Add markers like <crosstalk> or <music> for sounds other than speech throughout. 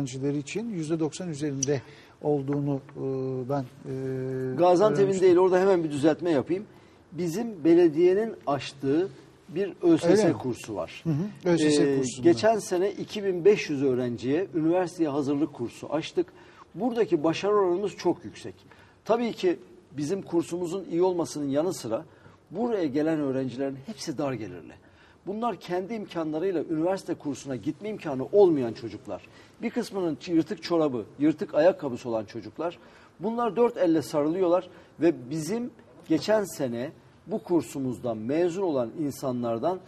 öğrencileri için %90 üzerinde olduğunu e, ben e, Gaziantep'in değil orada hemen bir düzeltme yapayım. Bizim belediyenin açtığı bir ÖSS Öyle mi? kursu var. hı, ÖSS Ee, kursunda. Geçen sene 2500 öğrenciye üniversiteye hazırlık kursu açtık. Buradaki başarı oranımız çok yüksek. Tabii ki bizim kursumuzun iyi olmasının yanı sıra buraya gelen öğrencilerin hepsi dar gelirli. Bunlar kendi imkanlarıyla üniversite kursuna gitme imkanı olmayan çocuklar. Bir kısmının yırtık çorabı, yırtık ayakkabısı olan çocuklar. Bunlar dört elle sarılıyorlar ve bizim geçen sene bu kursumuzdan mezun olan insanlardan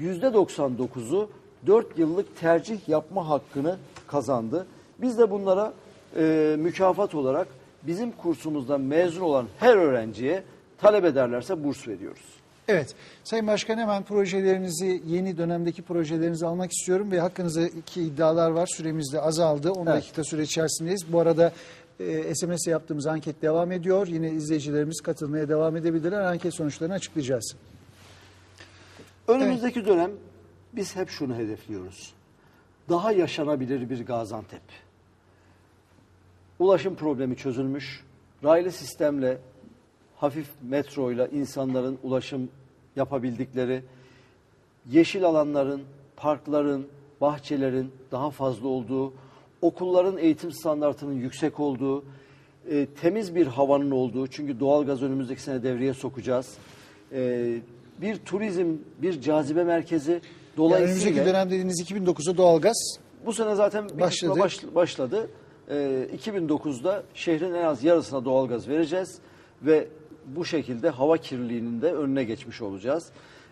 %99'u 4 yıllık tercih yapma hakkını kazandı. Biz de bunlara e, mükafat olarak bizim kursumuzdan mezun olan her öğrenciye talep ederlerse burs veriyoruz. Evet. Sayın Başkan hemen projelerinizi, yeni dönemdeki projelerinizi almak istiyorum ve hakkınızdaki iddialar var. Süremiz de azaldı. 10 Evet. dakika süre içerisindeyiz. Bu arada e, SMS yaptığımız anket devam ediyor. Yine izleyicilerimiz katılmaya devam edebilirler. Anket sonuçlarını açıklayacağız. Önümüzdeki dönem biz hep şunu hedefliyoruz. Daha yaşanabilir bir Gaziantep. Ulaşım problemi çözülmüş. Raylı sistemle hafif metroyla insanların ulaşım yapabildikleri, yeşil alanların, parkların, bahçelerin daha fazla olduğu, okulların eğitim standartının yüksek olduğu, e, temiz bir havanın olduğu, çünkü doğalgaz önümüzdeki sene devreye sokacağız. E, bir turizm, bir cazibe merkezi. Yani Dolayısıyla önümüzdeki dönem dediğiniz 2009'da doğalgaz bu sene zaten bir Başladı. kısmı baş- başladı. Ee, 2009'da şehrin en az yarısına doğalgaz vereceğiz ve bu şekilde hava kirliliğinin de önüne geçmiş olacağız.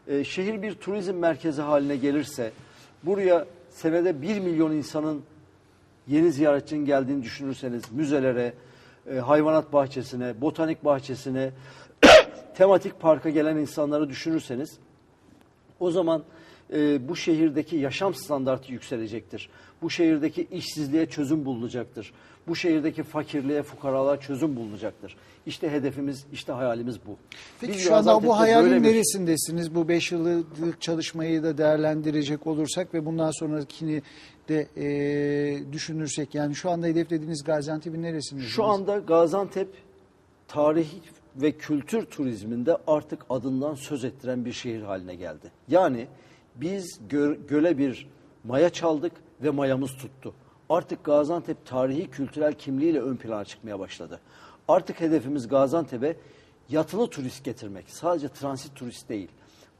Ee, şehir bir turizm merkezi haline gelirse buraya senede 1 milyon insanın yeni ziyaretçinin geldiğini düşünürseniz müzelere, e, hayvanat bahçesine, botanik bahçesine, <coughs> tematik parka gelen insanları düşünürseniz o zaman e, bu şehirdeki yaşam standartı yükselecektir. Bu şehirdeki işsizliğe çözüm bulunacaktır. Bu şehirdeki fakirliğe, fukaralığa çözüm bulunacaktır. İşte hedefimiz, işte hayalimiz bu. Peki Biz şu anda bu hayalin bir- neresindesiniz? Bu 5 yıllık çalışmayı da değerlendirecek olursak ve bundan sonrakini de e, düşünürsek yani şu anda hedeflediğiniz Gaziantep'in neresindesiniz? Şu anda Gaziantep tarihi ve kültür turizminde artık adından söz ettiren bir şehir haline geldi. Yani biz gö- göle bir maya çaldık ve mayamız tuttu. Artık Gaziantep tarihi kültürel kimliğiyle ön plana çıkmaya başladı. Artık hedefimiz Gaziantep'e yatılı turist getirmek. Sadece transit turist değil.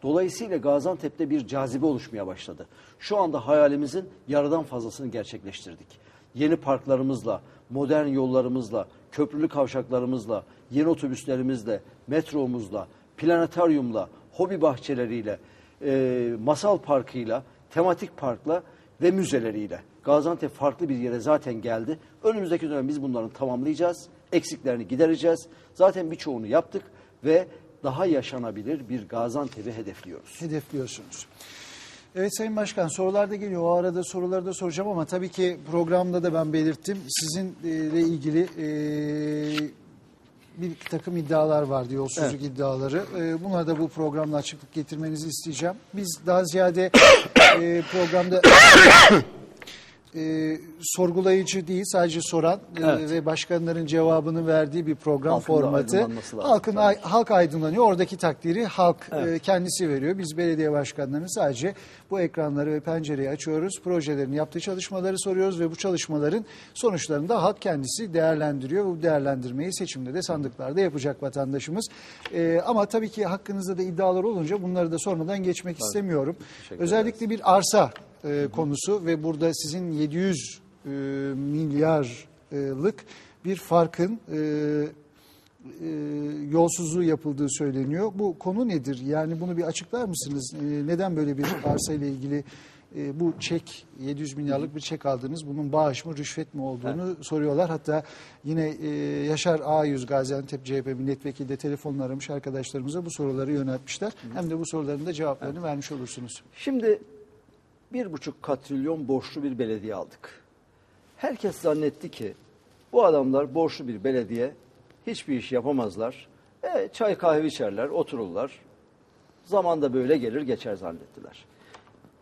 Dolayısıyla Gaziantep'te bir cazibe oluşmaya başladı. Şu anda hayalimizin yarıdan fazlasını gerçekleştirdik yeni parklarımızla, modern yollarımızla, köprülü kavşaklarımızla, yeni otobüslerimizle, metromuzla, planetaryumla, hobi bahçeleriyle, e, masal parkıyla, tematik parkla ve müzeleriyle. Gaziantep farklı bir yere zaten geldi. Önümüzdeki dönem biz bunların tamamlayacağız. Eksiklerini gidereceğiz. Zaten birçoğunu yaptık ve daha yaşanabilir bir Gaziantep'i hedefliyoruz. hedefliyorsunuz. Evet Sayın Başkan sorular da geliyor. O arada soruları da soracağım ama tabii ki programda da ben belirttim. Sizinle ilgili e, bir takım iddialar vardı, yolsuzluk Evet. iddiaları. E, buna da bu programda açıklık getirmenizi isteyeceğim. Biz daha ziyade <coughs> e, programda <coughs> <coughs> e, sorgulayıcı değil, sadece soran e, Evet. ve başkanların cevabını verdiği bir program Halkın formatı. Halkın tabii halk aydınlanıyor. Oradaki takdiri halk Evet. e, kendisi veriyor. Biz belediye başkanlarının sadece bu ekranları ve pencereyi açıyoruz. Projelerin yaptığı çalışmaları soruyoruz ve bu çalışmaların sonuçlarını da halk kendisi değerlendiriyor. Bu değerlendirmeyi seçimde de sandıklarda yapacak vatandaşımız. E, ama tabii ki hakkınızda da iddialar olunca bunları da sormadan geçmek istemiyorum. Teşekkür Özellikle bir arsa e, konusu ve burada sizin 700 e, milyarlık bir farkın e, e, yolsuzluğu yapıldığı söyleniyor. Bu konu nedir? Yani bunu bir açıklar mısınız? E, neden böyle bir <clears throat> arsa ile ilgili e, bu çek 700 milyarlık bir çek aldınız? Bunun bağış mı, rüşvet mi olduğunu soruyorlar. Hatta yine e, Yaşar A100 Gaziantep CHP milletvekili de telefonla aramış arkadaşlarımıza bu soruları yöneltmişler. Hem de bu soruların da cevaplarını vermiş olursunuz. Şimdi bir buçuk katrilyon borçlu bir belediye aldık. Herkes zannetti ki bu adamlar borçlu bir belediye hiçbir iş yapamazlar. E, çay kahve içerler, otururlar. Zaman da böyle gelir geçer zannettiler.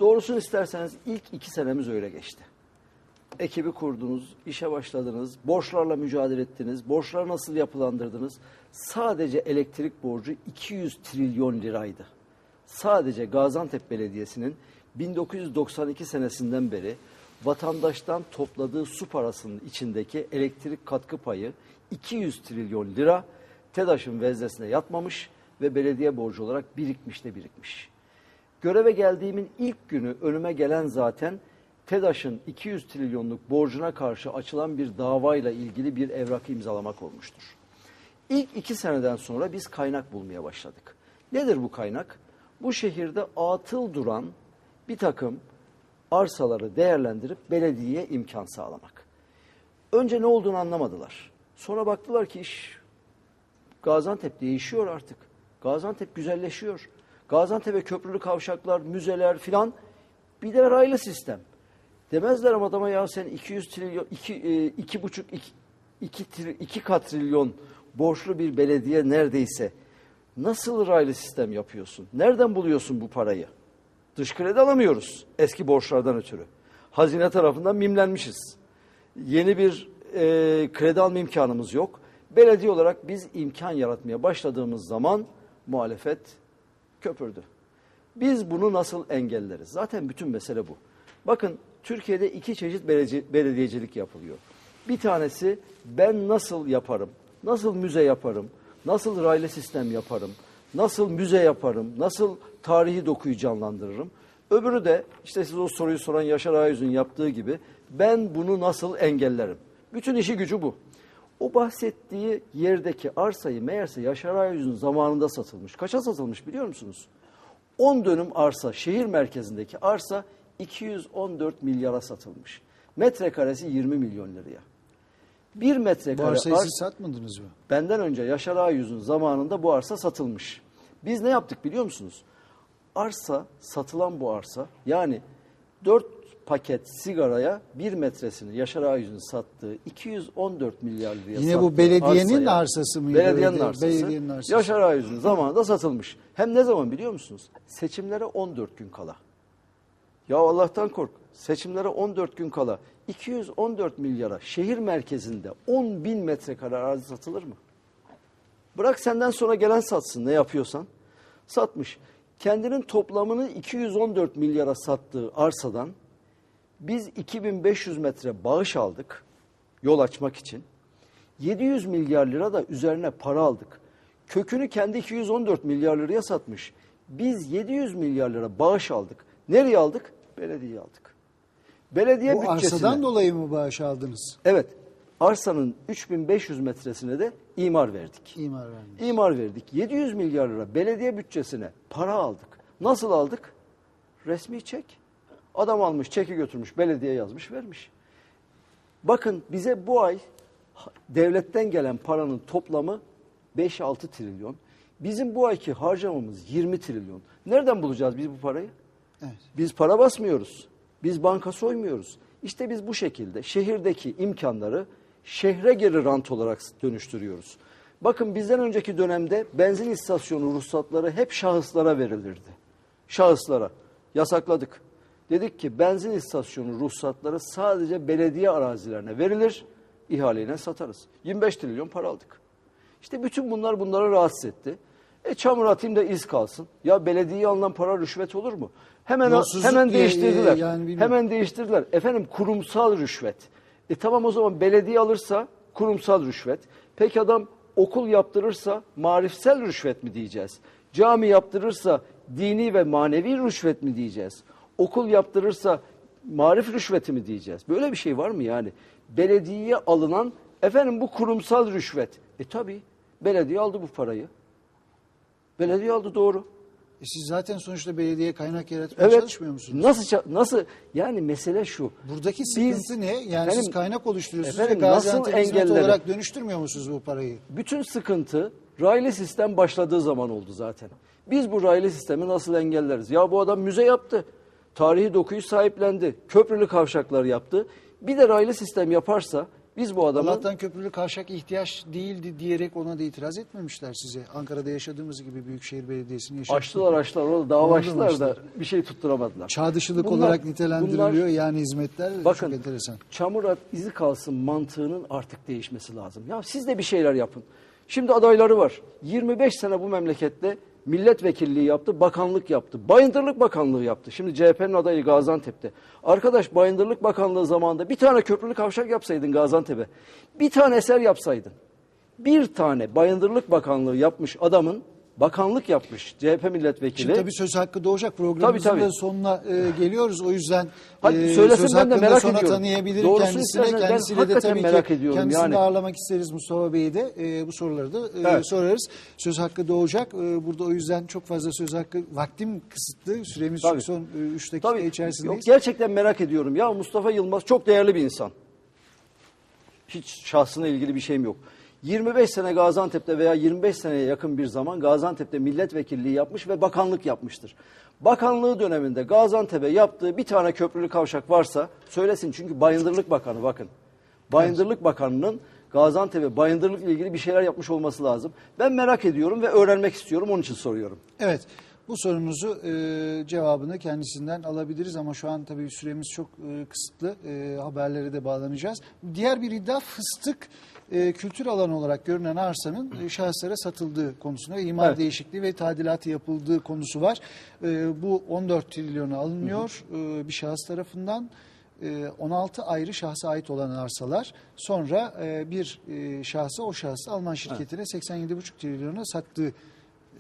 Doğrusunu isterseniz ilk iki senemiz öyle geçti. ekibi kurdunuz, işe başladınız, borçlarla mücadele ettiniz, borçları nasıl yapılandırdınız? Sadece elektrik borcu 200 trilyon liraydı. Sadece Gaziantep Belediyesi'nin 1992 senesinden beri vatandaştan topladığı su parasının içindeki elektrik katkı payı 200 trilyon lira TEDAŞ'ın veznesine yatmamış ve belediye borcu olarak birikmiş de birikmiş. Göreve geldiğimin ilk günü önüme gelen zaten TEDAŞ'ın 200 trilyonluk borcuna karşı açılan bir davayla ilgili bir evrak imzalamak olmuştur. İlk iki seneden sonra biz kaynak bulmaya başladık. Nedir bu kaynak? Bu şehirde atıl duran bir takım arsaları değerlendirip belediyeye imkan sağlamak. Önce ne olduğunu anlamadılar. Sonra baktılar ki iş Gaziantep değişiyor artık. Gaziantep güzelleşiyor. Gaziantep'e köprülü kavşaklar, müzeler filan bir de raylı sistem. Demezler ama adama ya sen 200 trilyon, 2, e, iki buçuk, 2, 2, 2 katrilyon borçlu bir belediye neredeyse nasıl raylı sistem yapıyorsun? Nereden buluyorsun bu parayı? Dış kredi alamıyoruz eski borçlardan ötürü. Hazine tarafından mimlenmişiz. Yeni bir e, kredi alma imkanımız yok. Belediye olarak biz imkan yaratmaya başladığımız zaman muhalefet köpürdü. Biz bunu nasıl engelleriz? Zaten bütün mesele bu. Bakın Türkiye'de iki çeşit belediye- belediyecilik yapılıyor. Bir tanesi ben nasıl yaparım, nasıl müze yaparım, nasıl raylı sistem yaparım, nasıl müze yaparım, nasıl tarihi dokuyu canlandırırım. Öbürü de işte siz o soruyu soran Yaşar Ayüz'ün yaptığı gibi ben bunu nasıl engellerim? Bütün işi gücü bu. O bahsettiği yerdeki arsayı meğerse Yaşar Ayüz'ün zamanında satılmış. Kaça satılmış biliyor musunuz? 10 dönüm arsa, şehir merkezindeki arsa 214 milyara satılmış. Metrekaresi 20 milyon liraya. Bir Bu metrekare arsayı arsa, siz satmadınız mı? benden önce Yaşar Ayüz'ün zamanında bu arsa satılmış. Biz ne yaptık biliyor musunuz? Arsa, satılan bu arsa yani 4 paket sigaraya bir metresini Yaşar Ayüz'ün sattığı 214 milyar liraya Yine bu belediyenin arsaya- arsası mıydı? Belediyenin Belediye- arsası. belediyenin arsası. Yaşar Ayüz'ün zamanında satılmış. Hem ne zaman biliyor musunuz? Seçimlere 14 gün kala. Ya Allah'tan kork. Seçimlere 14 gün kala 214 milyara şehir merkezinde 10 bin metrekare arazi satılır mı? Bırak senden sonra gelen satsın ne yapıyorsan. Satmış. Kendinin toplamını 214 milyara sattığı arsadan biz 2500 metre bağış aldık yol açmak için. 700 milyar lira da üzerine para aldık. Kökünü kendi 214 milyar liraya satmış. Biz 700 milyar lira bağış aldık. Nereye aldık? Belediyeye aldık. Belediye Bu bütçesine. arsadan dolayı mı bağış aldınız? Evet. Arsanın 3500 metresine de imar verdik. İmar vermiş. İmar verdik. 700 milyar lira belediye bütçesine para aldık. Nasıl aldık? Resmi çek. Adam almış, çeki götürmüş, belediye yazmış, vermiş. Bakın bize bu ay devletten gelen paranın toplamı 5-6 trilyon. Bizim bu ayki harcamamız 20 trilyon. Nereden bulacağız biz bu parayı? Evet. Biz para basmıyoruz. Biz banka soymuyoruz. İşte biz bu şekilde şehirdeki imkanları şehre geri rant olarak dönüştürüyoruz. Bakın bizden önceki dönemde benzin istasyonu ruhsatları hep şahıslara verilirdi. Şahıslara. Yasakladık. Dedik ki benzin istasyonu ruhsatları sadece belediye arazilerine verilir, ihaleyle satarız. 25 trilyon para aldık. İşte bütün bunlar bunları rahatsız etti. E çamur atayım da iz kalsın. Ya belediyeye alınan para rüşvet olur mu? Hemen Yolsuzluk hemen diye, değiştirdiler. e, yani bilmiyorum. hemen değiştirdiler. Efendim kurumsal rüşvet. E tamam o zaman belediye alırsa kurumsal rüşvet. Peki adam okul yaptırırsa marifsel rüşvet mi diyeceğiz? Cami yaptırırsa dini ve manevi rüşvet mi diyeceğiz? Okul yaptırırsa marif rüşveti mi diyeceğiz? Böyle bir şey var mı yani? Belediyeye alınan efendim bu kurumsal rüşvet. E tabi belediye aldı bu parayı. Belediye aldı doğru. E siz zaten sonuçta belediye kaynak yaratmaya Evet. çalışmıyor musunuz? Nasıl nasıl yani mesele şu. Buradaki Biz- sıkıntı ne? Yani Efendim, siz kaynak oluşturuyorsunuz efendim, ve nasıl Gaziantep hizmet olarak dönüştürmüyor musunuz bu parayı? Bütün sıkıntı raylı sistem başladığı zaman oldu zaten. Biz bu raylı sistemi nasıl engelleriz? Ya bu adam müze yaptı. Tarihi dokuyu sahiplendi. Köprülü kavşaklar yaptı. Bir de raylı sistem yaparsa Biz bu adamı Allah'tan köprülü kavşak ihtiyaç değildi diyerek ona da itiraz etmemişler size. Ankara'da yaşadığımız gibi Büyükşehir Belediyesi'ni yaşadık. açtılar açtılar orada dava açtılar da bir şey tutturamadılar. Çağ dışılık Bunlar- olarak nitelendiriliyor bunlar- yani hizmetler Bakın çok enteresan. çamur at izi kalsın mantığının artık değişmesi lazım. Ya siz de bir şeyler yapın. Şimdi adayları var. 25 sene bu memlekette milletvekilliği yaptı, bakanlık yaptı. Bayındırlık Bakanlığı yaptı. Şimdi CHP'nin adayı Gaziantep'te. Arkadaş Bayındırlık Bakanlığı zamanında bir tane köprülü kavşak yapsaydın Gaziantep'e. Bir tane eser yapsaydın. Bir tane Bayındırlık Bakanlığı yapmış adamın bakanlık yapmış CHP milletvekili. Şimdi tabii söz hakkı doğacak programımızın Tabii, tabii. da sonuna e, geliyoruz. O yüzden Hadi e, söylesin, söz ben de merak sonra ediyorum. tanıyabilirim Doğrusunu kendisine. ben Kendisiyle de tabii merak ki ediyorum kendisini yani. de ağırlamak isteriz Mustafa Bey'i de. E, bu soruları da e, Evet. sorarız. Söz hakkı doğacak. E, burada o yüzden çok fazla söz hakkı vaktim kısıtlı. Süremiz Tabii. son 3 dakika Tabii. içerisindeyiz. Yok, gerçekten merak ediyorum. Ya Mustafa Yılmaz çok değerli bir insan. Hiç şahsına ilgili bir şeyim yok. 25 sene Gaziantep'te veya 25 seneye yakın bir zaman Gaziantep'te milletvekilliği yapmış ve bakanlık yapmıştır. Bakanlığı döneminde Gaziantep'e yaptığı bir tane köprülü kavşak varsa söylesin. Çünkü Bayındırlık Bakanı bakın. Bayındırlık Bakanı'nın Gaziantep'e bayındırlıkla ilgili bir şeyler yapmış olması lazım. Ben merak ediyorum ve öğrenmek istiyorum. Onun için soruyorum. Evet. Bu sorunuzu e, cevabını kendisinden alabiliriz ama şu an tabii süremiz çok e, kısıtlı. E, haberlere de bağlanacağız. Diğer bir iddia fıstık e, kültür alanı olarak görünen arsanın e, şahıslara satıldığı konusunda imar Evet. değişikliği ve tadilatı yapıldığı konusu var. E, bu 14 trilyona alınıyor e, bir şahıs tarafından. E, 16 ayrı şahsa ait olan arsalar sonra e, bir e, şahsa o şahsı Alman şirketine 87,5 trilyona sattığı e,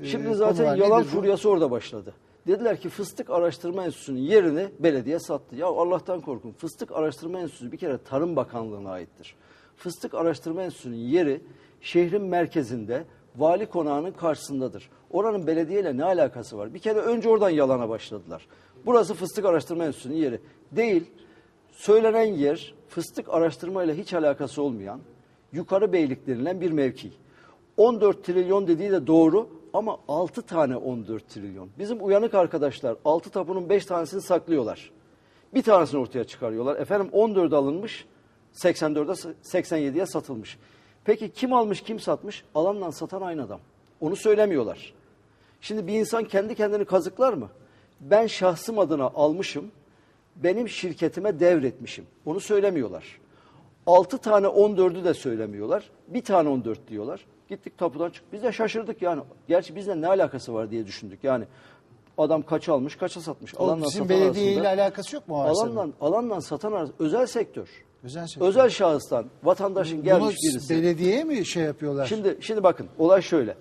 Şimdi konu zaten yalan Nedir furyası orada başladı. Dediler ki Fıstık Araştırma Enstitüsü'nün yerini belediye sattı. Ya Allah'tan korkun. Fıstık Araştırma Enstitüsü bir kere Tarım Bakanlığı'na aittir. Fıstık Araştırma Enstitüsü'nün yeri şehrin merkezinde vali konağının karşısındadır. Oranın belediyeyle ne alakası var? Bir kere önce oradan yalana başladılar. Burası Fıstık Araştırma Enstitüsü'nün yeri. Değil. Söylenen yer fıstık araştırma ile hiç alakası olmayan yukarı beylik denilen bir mevki. 14 trilyon dediği de doğru ama 6 tane 14 trilyon. Bizim uyanık arkadaşlar 6 tapunun 5 tanesini saklıyorlar. Bir tanesini ortaya çıkarıyorlar. Efendim 14 alınmış 84'e 87'ye satılmış. Peki kim almış kim satmış? Alanla satan aynı adam. Onu söylemiyorlar. Şimdi bir insan kendi kendini kazıklar mı? Ben şahsım adına almışım, benim şirketime devretmişim. Onu söylemiyorlar. 6 tane 14'ü de söylemiyorlar. Bir tane 14 diyorlar. Gittik tapudan çık. Biz de şaşırdık yani. Gerçi bizle ne alakası var diye düşündük. Yani adam kaça almış, kaça satmış. Alanla bizim satan belediye ile arasında- alakası yok mu o arsanın? Alanla, alanla satan arası özel sektör. Özel sektör. Özel şahıstan vatandaşın gelmiş Bunu birisi. belediyeye mi şey yapıyorlar? Şimdi şimdi bakın olay şöyle.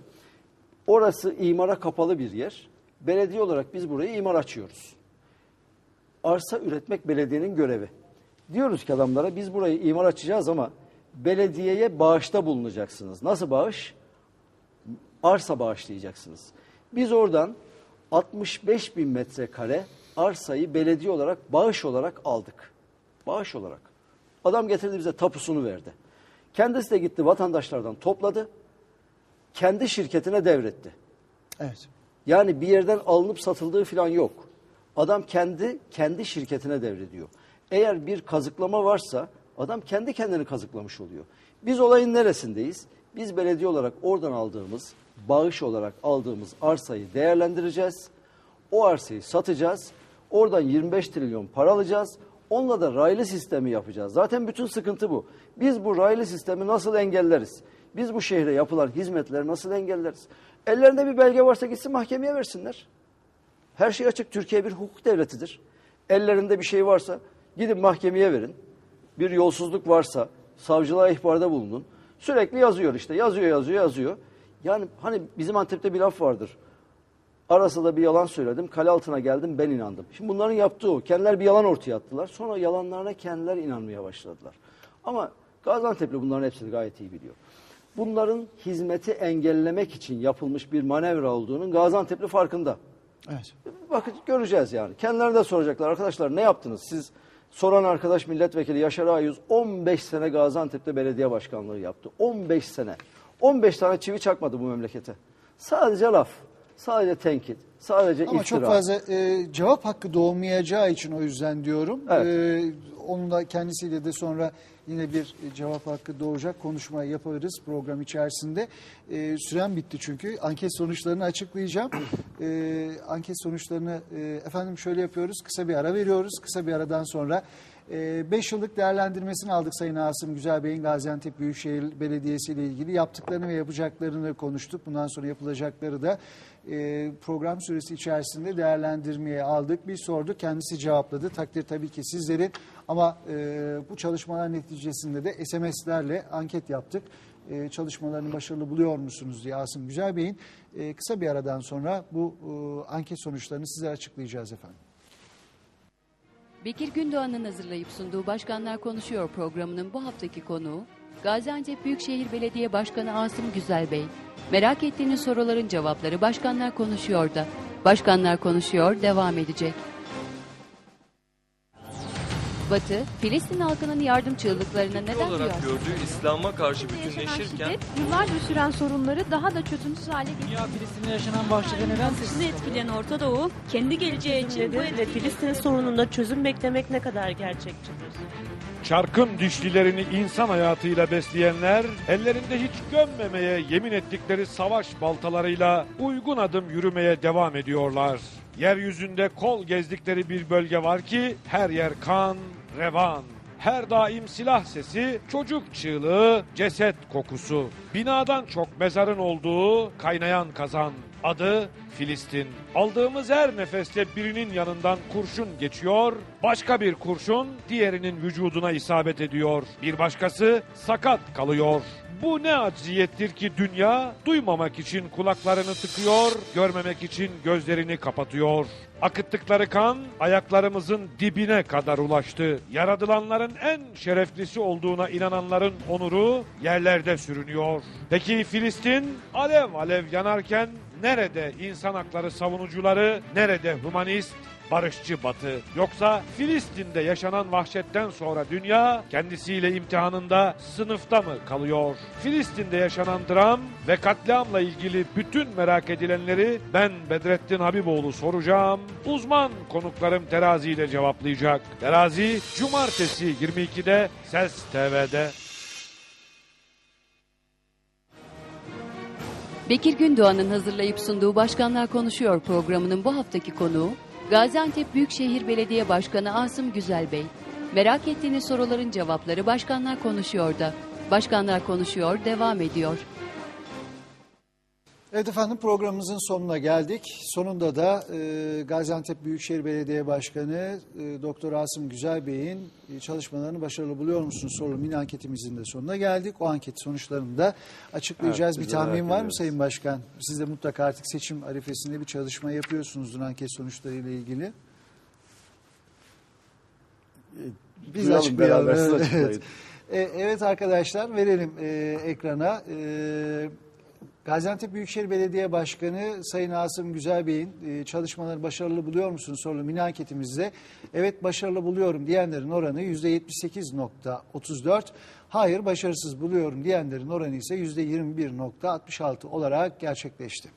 Orası imara kapalı bir yer. Belediye olarak biz burayı imar açıyoruz. Arsa üretmek belediyenin görevi. Diyoruz ki adamlara biz burayı imar açacağız ama belediyeye bağışta bulunacaksınız. Nasıl bağış? Arsa bağışlayacaksınız. Biz oradan 65 bin metrekare arsayı belediye olarak bağış olarak aldık. Bağış olarak. Adam getirdi bize tapusunu verdi. Kendisi de gitti vatandaşlardan topladı. Kendi şirketine devretti. Evet. Yani bir yerden alınıp satıldığı falan yok. Adam kendi kendi şirketine devrediyor. Eğer bir kazıklama varsa adam kendi kendini kazıklamış oluyor. Biz olayın neresindeyiz? Biz belediye olarak oradan aldığımız, bağış olarak aldığımız arsayı değerlendireceğiz. O arsayı satacağız. Oradan 25 trilyon para alacağız. Onunla da raylı sistemi yapacağız. Zaten bütün sıkıntı bu. Biz bu raylı sistemi nasıl engelleriz? Biz bu şehre yapılan hizmetleri nasıl engelleriz? Ellerinde bir belge varsa gitsin mahkemeye versinler. Her şey açık. Türkiye bir hukuk devletidir. Ellerinde bir şey varsa gidin mahkemeye verin. Bir yolsuzluk varsa savcılığa ihbarda bulunun. Sürekli yazıyor işte. Yazıyor, yazıyor, yazıyor. Yani hani bizim Antep'te bir laf vardır. Arasa da bir yalan söyledim. Kale altına geldim ben inandım. Şimdi bunların yaptığı o. Kendiler bir yalan ortaya attılar. Sonra yalanlarına kendiler inanmaya başladılar. Ama Gaziantep'li bunların hepsini gayet iyi biliyor. Bunların hizmeti engellemek için yapılmış bir manevra olduğunun Gaziantep'li farkında. Evet. Bakın göreceğiz yani. Kendilerine de soracaklar. Arkadaşlar ne yaptınız? Siz soran arkadaş milletvekili Yaşar Ayüz 15 sene Gaziantep'te belediye başkanlığı yaptı. 15 sene. 15 tane çivi çakmadı bu memlekete. Sadece laf. Sadece tenkit. Sadece Ama iftira. çok fazla e, cevap hakkı doğmayacağı için o yüzden diyorum. Evet. E, onunla kendisiyle de sonra yine bir e, cevap hakkı doğacak konuşma yaparız program içerisinde. E, sürem bitti çünkü. Anket sonuçlarını açıklayacağım. <clears throat> E, anket sonuçlarını e, efendim şöyle yapıyoruz. Kısa bir ara veriyoruz. Kısa bir aradan sonra 5 yıllık değerlendirmesini aldık Sayın Asım Güzelbey'in Gaziantep Büyükşehir Belediyesi ile ilgili yaptıklarını ve yapacaklarını konuştuk. Bundan sonra yapılacakları da e, program süresi içerisinde değerlendirmeye aldık. Bir sorduk, kendisi cevapladı. Takdir tabii ki sizlerin ama e, bu çalışmalar neticesinde de SMS'lerle anket yaptık. E, çalışmalarını başarılı buluyor musunuz diye Asım Güzelbey'in e, kısa bir aradan sonra bu anket sonuçlarını size açıklayacağız efendim. Bekir Gündoğan'ın hazırlayıp sunduğu Başkanlar Konuşuyor programının bu haftaki konuğu Gaziantep Büyükşehir Belediye Başkanı Asım Güzelbey. Merak ettiğiniz soruların cevapları Başkanlar Konuşuyor da. Başkanlar Konuşuyor devam edecek. Batı, Filistin halkının yardım çığlıklarına Fikri neden olarak duyar? gördüğü İslam'a karşı bütünleşirken şiddet yıllardır süren sorunları daha da çözümsüz hale getiriyor. Dünya Filistin'de yaşanan vahşete neden sessiz etkileyen Orta Doğu kendi geleceği için bu ve Filistin sorununda çözüm beklemek ne kadar gerçekçidir? Çarkın dişlilerini insan hayatıyla besleyenler, ellerinde hiç gömmemeye yemin ettikleri savaş baltalarıyla uygun adım yürümeye devam ediyorlar. Yeryüzünde kol gezdikleri bir bölge var ki her yer kan, revan. Her daim silah sesi, çocuk çığlığı, ceset kokusu. Binadan çok mezarın olduğu kaynayan kazan. Adı Filistin. Aldığımız her nefeste birinin yanından kurşun geçiyor, başka bir kurşun diğerinin vücuduna isabet ediyor. Bir başkası sakat kalıyor. Bu ne acziyettir ki dünya duymamak için kulaklarını tıkıyor, görmemek için gözlerini kapatıyor. Akıttıkları kan ayaklarımızın dibine kadar ulaştı. Yaradılanların en şereflisi olduğuna inananların onuru yerlerde sürünüyor. Peki Filistin alev alev yanarken nerede insan hakları savunucuları, nerede humanist, barışçı batı. Yoksa Filistin'de yaşanan vahşetten sonra dünya kendisiyle imtihanında sınıfta mı kalıyor? Filistin'de yaşanan dram ve katliamla ilgili bütün merak edilenleri ben Bedrettin Habiboğlu soracağım. Uzman konuklarım teraziyle cevaplayacak. Terazi cumartesi 22'de Ses TV'de. Bekir Gündoğan'ın hazırlayıp sunduğu Başkanlar Konuşuyor programının bu haftaki konuğu Gaziantep Büyükşehir Belediye Başkanı Asım Güzelbey. Merak ettiğiniz soruların cevapları Başkanlar Konuşuyor da. Başkanlar Konuşuyor devam ediyor. Evet efendim programımızın sonuna geldik. Sonunda da e, Gaziantep Büyükşehir Belediye Başkanı e, Doktor Asım Güzelbey'in e, çalışmalarını başarılı buluyor musunuz sorulu mini anketimizin de sonuna geldik. O anket sonuçlarını da açıklayacağız. Evet, bir tahmin var mı. Sayın Başkan? Siz de mutlaka artık seçim arifesinde bir çalışma yapıyorsunuzdur anket sonuçlarıyla ilgili. Biz Duyalım, açıklayalım. beraber evet. E, evet arkadaşlar verelim e, ekrana. E, Gaziantep Büyükşehir Belediye Başkanı Sayın Asım Güzelbey'in e, çalışmaları başarılı buluyor musunuz sorulu mini anketimizde evet başarılı buluyorum diyenlerin oranı %78.34 hayır başarısız buluyorum diyenlerin oranı ise %21.66 olarak gerçekleşti.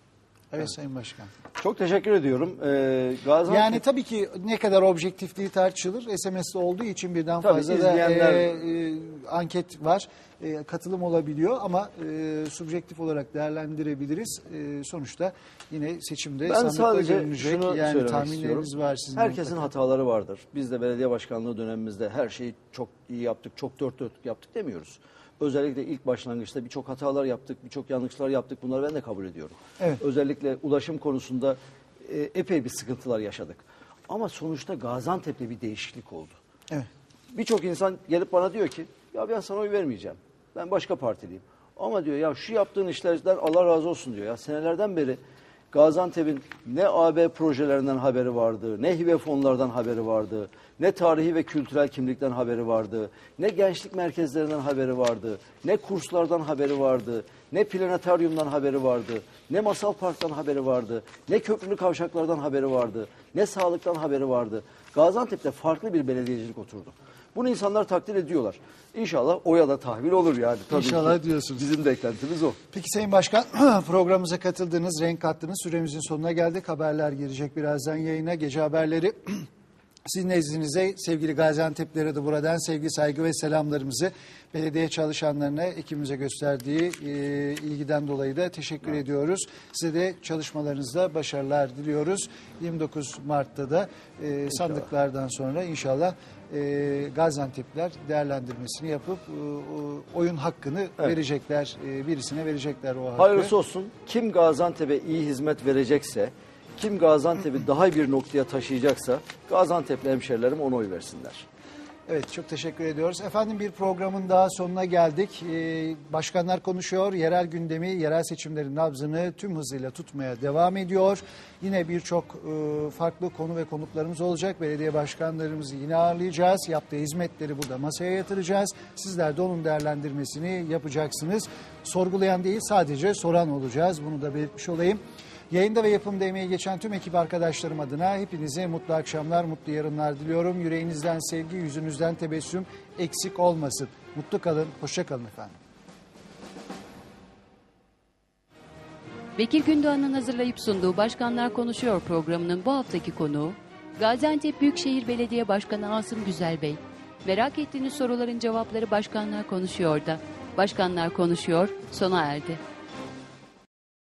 Evet, Sayın Başkan. Çok teşekkür ediyorum. Ee, Gaziantep Yani tabii ki ne kadar objektifliği tartışılır. SMS'de olduğu için birden Tabii fazla da izleyenler- e, e, anket var. E, katılım olabiliyor ama e, subjektif olarak değerlendirebiliriz. E, sonuçta yine seçimde Ben sadece görünecek. şunu yani tahminleriniz istiyorum. var sizin. Herkesin mutlaka. hataları vardır. Biz de belediye başkanlığı dönemimizde her şeyi çok iyi yaptık, çok dört dörtlük yaptık demiyoruz. Özellikle ilk başlangıçta birçok hatalar yaptık, birçok yanlışlar yaptık. Bunları ben de kabul ediyorum. Evet. Özellikle ulaşım konusunda e, epey bir sıkıntılar yaşadık. Ama sonuçta Gaziantep'te bir değişiklik oldu. Evet. Birçok insan gelip bana diyor ki ya ben sana oy vermeyeceğim. Ben başka partiliyim. Ama diyor ya şu yaptığın işlerden Allah razı olsun diyor ya. Senelerden beri Gaziantep'in ne AB projelerinden haberi vardı, ne hibe fonlardan haberi vardı, ne tarihi ve kültürel kimlikten haberi vardı, ne gençlik merkezlerinden haberi vardı, ne kurslardan haberi vardı, ne planetaryumdan haberi vardı, ne masal parktan haberi vardı, ne köprülü kavşaklardan haberi vardı, ne sağlıktan haberi vardı. Gaziantep'te farklı bir belediyecilik oturdu. Bunu insanlar takdir ediyorlar. İnşallah oya da tahvil olur yani. Tabii İnşallah ki. diyorsunuz. Bizim beklentimiz o. Peki Sayın Başkan <clears throat> programımıza katıldınız, renk kattınız. Süremizin sonuna geldik. Haberler girecek birazdan yayına. Gece haberleri <clears throat> Sizin nezdinize sevgili Gaziantep'lere de buradan sevgi, saygı ve selamlarımızı belediye çalışanlarına, ekibimize gösterdiği e, ilgiden dolayı da teşekkür ediyoruz. Size de çalışmalarınızda başarılar diliyoruz. 29 Mart'ta da e, sandıklardan sonra inşallah e, Gaziantep'ler değerlendirmesini yapıp e, oyun hakkını verecekler. E, birisine verecekler o hakkı. Hayırlısı olsun. Kim Gaziantep'e iyi hizmet verecekse, kim Gaziantep'i daha bir noktaya taşıyacaksa Gaziantep'li hemşerilerim ona oy versinler. Evet çok teşekkür ediyoruz. Efendim bir programın daha sonuna geldik. Ee, başkanlar konuşuyor. Yerel gündemi, yerel seçimlerin nabzını tüm hızıyla tutmaya devam ediyor. Yine birçok e, farklı konu ve konuklarımız olacak. Belediye başkanlarımızı yine ağırlayacağız. Yaptığı hizmetleri burada masaya yatıracağız. Sizler de onun değerlendirmesini yapacaksınız. Sorgulayan değil sadece soran olacağız. Bunu da belirtmiş olayım. Yayında ve yapımda emeği geçen tüm ekip arkadaşlarım adına hepinize mutlu akşamlar, mutlu yarınlar diliyorum. Yüreğinizden sevgi, yüzünüzden tebessüm eksik olmasın. Mutlu kalın, hoşça kalın efendim. Bekir Gündoğan'ın hazırlayıp sunduğu Başkanlar Konuşuyor programının bu haftaki konuğu Gaziantep Büyükşehir Belediye Başkanı Asım Güzel Bey. Merak ettiğiniz soruların cevapları Başkanlar Konuşuyor'da. Başkanlar Konuşuyor sona erdi.